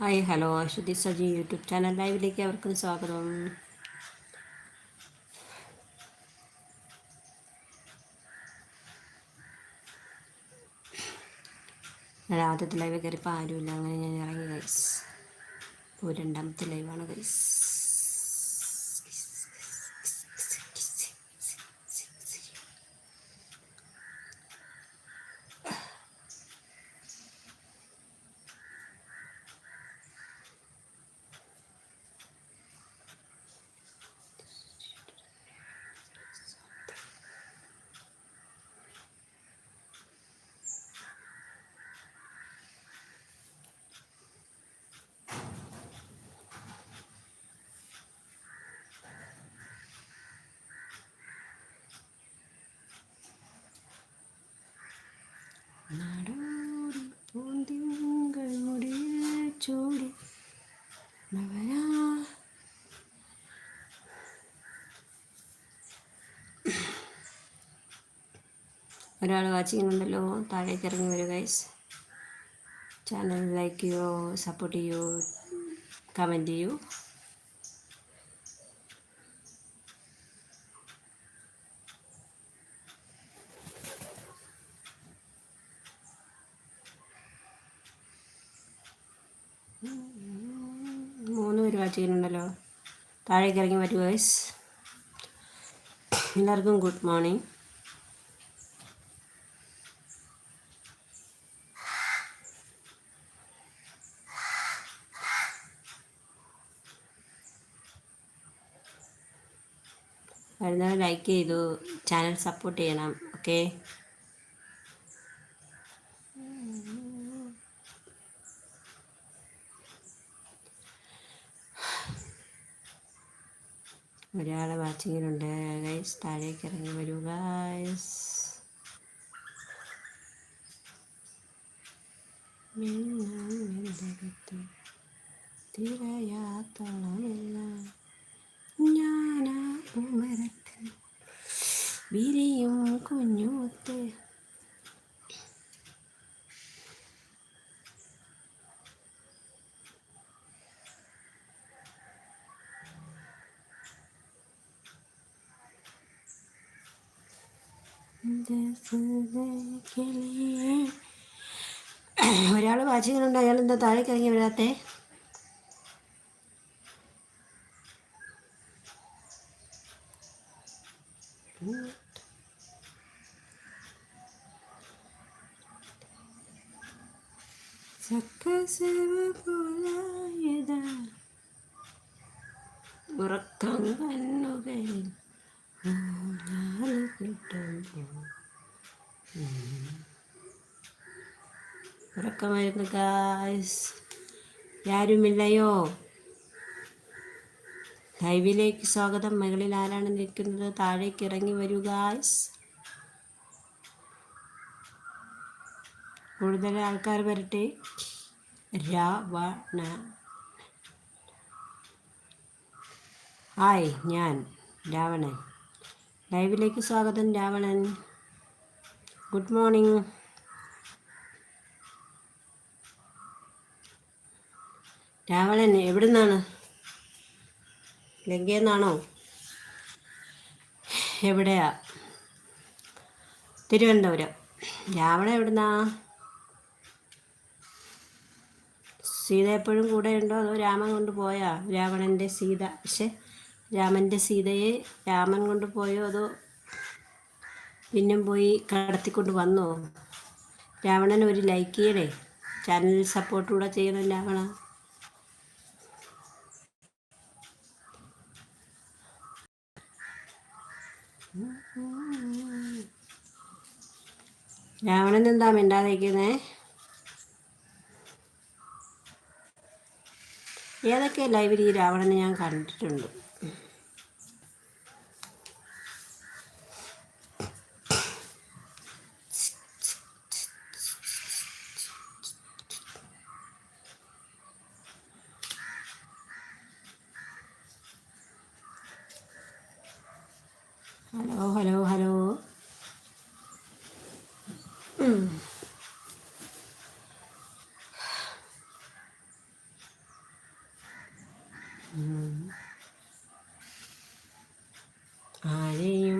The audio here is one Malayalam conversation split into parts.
Hi hello. Ashwathi Saji YouTube channel ലൈവിലേക്ക് അവർക്കും സ്വാഗതം. ഞാൻ ആദ്യത്തെ ലൈവ് കയറിയപ്പോൾ ആരുമില്ല. അങ്ങനെ ഞാൻ ഇറങ്ങി ഗൈസ് ഒരു രണ്ടാമത്തെ ലൈവാണ് ഗൈസ് ഒരാൾ വാച്ച് ചെയ്യുന്നുണ്ടല്ലോ. താഴേക്ക് ഇറങ്ങി വരിക ഗൈസ് ചാനൽ ലൈക്ക് ചെയ്യോ സപ്പോർട്ട് ചെയ്യോ കമന്റ് ചെയ്യൂ മൂന്ന് പേര് വാച്ച് ചെയ്യുന്നുണ്ടല്ലോ താഴേക്ക് ഇറങ്ങി വരൂ വയസ് എല്ലാവർക്കും ഗുഡ് മോർണിംഗ് വരുന്നവർ ലൈക്ക് ചെയ്തു ചാനൽ സപ്പോർട്ട് ചെയ്യണം ഓക്കെ ഒരാളെ വാച്ചിങ്ങിലുണ്ട് ഗൈസ് താഴേക്ക് ഇറങ്ങി വരൂ ഗൈസ് ഞാനാ ഉമരത്തിൽ വിരിയും കുഞ്ഞുമുത്ത് ഒരാൾ വാച്ചിങ്ങനുണ്ട് അയാൾ എന്താ താഴേക്ക് ഇറങ്ങി വരാത്തേ ഉറക്കം കണ്ണുകളിൽ ഉറക്കമായിരുന്നു ഗായ്സ് ആരുമില്ലയോ ലൈവിലേക്ക് സ്വാഗതം. മുകളിൽ ആരാണ് നിൽക്കുന്നത്? താഴേക്ക് ഇറങ്ങി വരൂ ഗായ്സ് കൂടുതൽ ആൾക്കാർ വരട്ടെ. രാവണ ഹായ് ഞാൻ രാവണൻ. ലൈവിലേക്ക് സ്വാഗതം രാവണൻ. Good morning. രാവണൻ എവിടെ നിന്നാണ് ലങ്കയെന്നാണോ എവിടെയാ? തിരുവനന്തപുരം. രാവണൻ എവിടുന്നാ? സീത എപ്പോഴും കൂടെ ഉണ്ടോ അതോ രാമൻ കൊണ്ട് പോയാ? രാവണന്റെ സീത. പക്ഷെ രാമന്റെ സീതയെ രാമൻ കൊണ്ടുപോയോ അതോ പിന്നും പോയി കടത്തിക്കൊണ്ട് വന്നോ? രാവണൻ ഒരു ലൈക്ക് ചെയ്യണേ ചാനൽ സപ്പോർട്ട് കൂടെ ചെയ്യണം രാവണ. രാവണൻ എന്താ മിണ്ടാതിരിക്കുന്നേ? ഏതൊക്കെ ലൈവിൽ ഈ രാവണനെ ഞാൻ കണ്ടിട്ടുണ്ട്? ഹലോ ഹലോ ഹലോ ആരെയും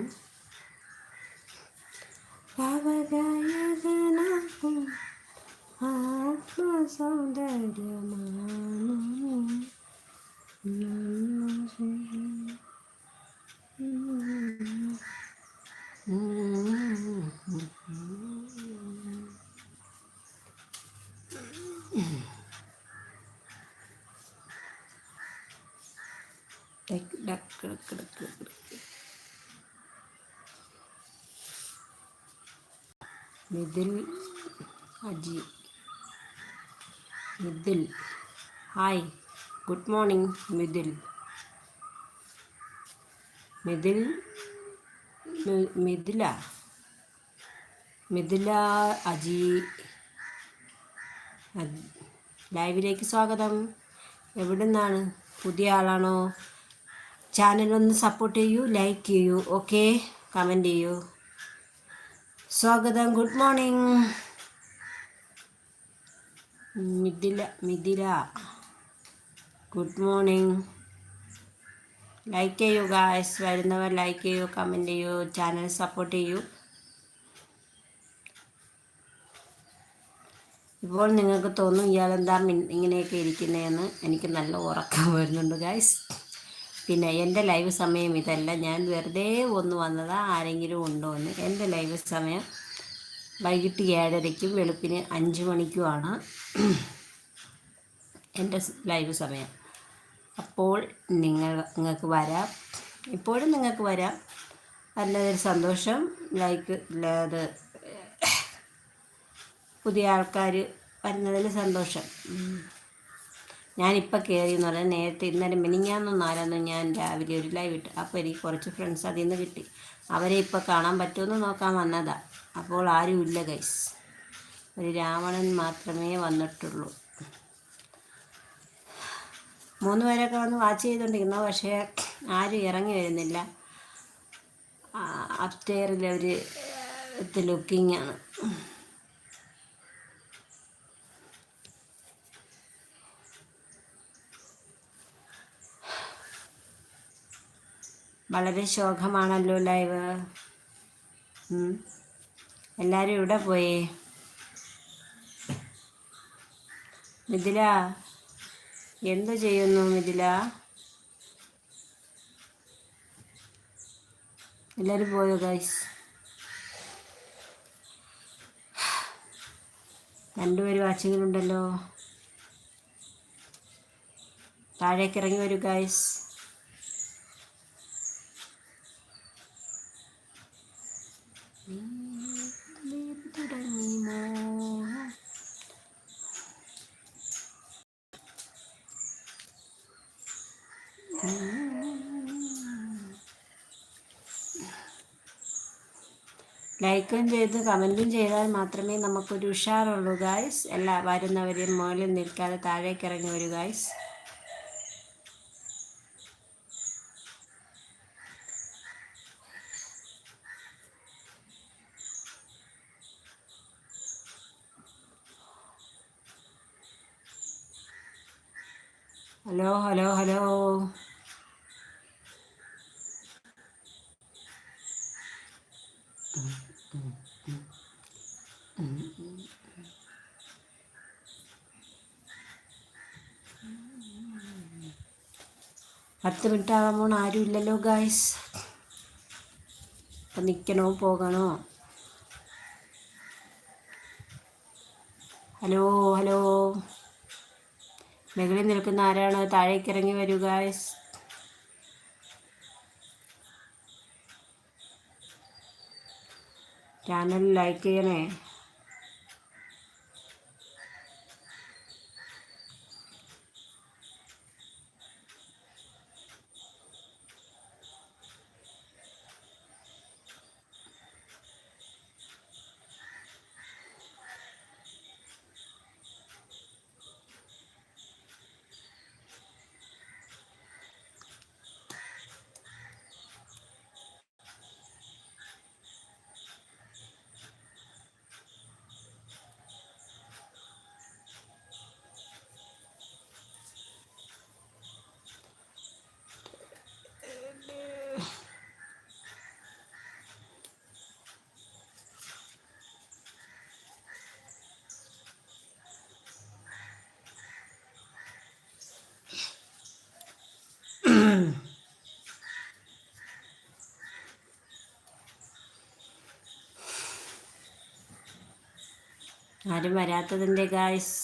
അവഗയതനാക്കും ആത്മസൗന്ദര്യമാണ് Nanda. Mithil Aji. Mithil hi. Good morning Mithil Mithil Mithila Mithila Aji ലൈവിലേക്ക് സ്വാഗതം. എവിടെ നിന്നാണ് പുതിയ ആളാണോ? ചാനലൊന്ന് സപ്പോർട്ട് ചെയ്യൂ ലൈക്ക് ചെയ്യൂ ഓക്കെ? കമന്റ് ചെയ്യൂ. സ്വാഗതം good morning. Mithila Mithila. Good morning. Like ചെയ്യൂ ഗായ്സ് വരുന്നവർ ലൈക്ക് ചെയ്യൂ കമന്റ് ചെയ്യൂ ചാനൽ സപ്പോർട്ട് ചെയ്യൂ. ഇപ്പോൾ നിങ്ങൾക്ക് തോന്നും ഇയാളെന്താ ഇങ്ങനെയൊക്കെ ഇരിക്കുന്നതെന്ന് എനിക്ക് നല്ല ഉറക്കം വരുന്നുണ്ട് ഗായ്സ് പിന്നെ എന്റെ ലൈവ് സമയം ഇതല്ല. ഞാൻ വെറുതെ ഒന്ന് വന്നതാ ആരെങ്കിലും ഉണ്ടോ എന്ന്. എന്റെ ലൈവ് സമയം വൈകിട്ട് ഏഴരയ്ക്കും വെളുപ്പിന് അഞ്ച് മണിക്കുമാണ്. എന്റെ ലൈവ് സമയം. അപ്പോൾ നിങ്ങൾ നിങ്ങൾക്ക് വരാം. ഇപ്പോഴും നിങ്ങൾക്ക് വരാം. നല്ലതൊരു സന്തോഷം. ലൈക്ക് അത് പുതിയ ആൾക്കാർ വരുന്നതിൽ സന്തോഷം. ഞാനിപ്പോൾ കയറി എന്ന് പറഞ്ഞാൽ നേരത്തെ ഇന്നലെ മിനിങ്ങാന്നും നാലാന്നും ഞാൻ രാവിലെ ഒരു ലൈവ് ഇട്ട്. അപ്പോൾ എനിക്ക് കുറച്ച് ഫ്രണ്ട്സ് അതിൽ നിന്ന് കിട്ടി. അവരെ ഇപ്പോൾ കാണാൻ പറ്റുമെന്ന് നോക്കാൻ വന്നതാണ് അപ്പോൾ ആരുമില്ല ഗൈസ് ഒരു രാവണൻ മാത്രമേ വന്നിട്ടുള്ളൂ. മൂന്ന് പേരൊക്കെ വന്ന് വാച്ച് ചെയ്തുകൊണ്ടിരിക്കുന്നു പക്ഷേ ആരും ഇറങ്ങി വരുന്നില്ല. അപ്റ്റെയറിൽ ഒരു ലുക്കിംഗ് ആണ്. വളരെ ശോകമാണല്ലോ ലൈവ് എല്ലാവരും ഇവിടെ പോയേ. മിഥില എന്തു ചെയ്യുന്നു മിഥില? എല്ലാവരും പോയോ ഗൈസ് രണ്ടുപേര് വാച്ചിങ്ങിലുണ്ടല്ലോ താഴേക്ക് ഇറങ്ങി വരൂ ഗൈസ് ലൈക്കും ചെയ്ത് കമന്റും ചെയ്താൽ മാത്രമേ നമുക്കൊരു ഉഷാറുള്ളൂ ഗായ്സ് എല്ലാ വരുന്നവരെയും മുകളിൽ നിൽക്കാതെ താഴേക്ക് ഇറങ്ങി വരൂ ഗായ്സ് ഹലോ ഹലോ ഹലോ. പത്ത് മിനിറ്റ് ആകാൻ ആരും ഇല്ലല്ലോ ഗായ്സ് അപ്പം നിൽക്കണോ പോകണോ? Hello hello. മുകളിൽ നിൽക്കുന്ന ആരാണ്? താഴേക്ക് ഇറങ്ങി വരൂ ഗായ്സ് ചാനൽ ലൈക്ക് ചെയ്യണേ. ആരും വരാത്തതിന്റെ ഗായ്സ്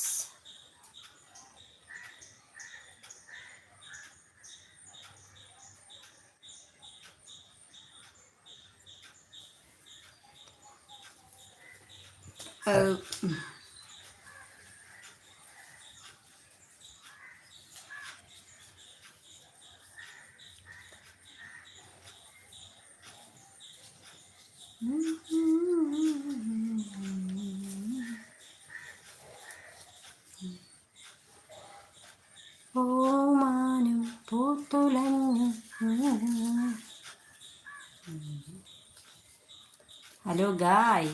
ഹലോ ഗായ്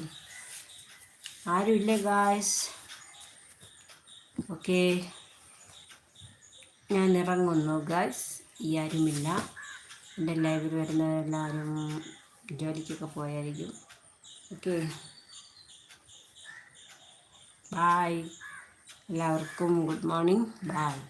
ആരുമില്ലേ ഗായ്സ് ഓക്കെ ഞാൻ ഇറങ്ങുന്നു ഗായ്സ് ഈ ആരുമില്ല എന്റെ ലൈവിൽ വരുന്നവരെല്ലാവരും ജോലിക്കൊക്കെ പോയായിരിക്കും. ഓക്കെ ബായ് എല്ലാവർക്കും ഗുഡ് മോർണിംഗ് ബായ്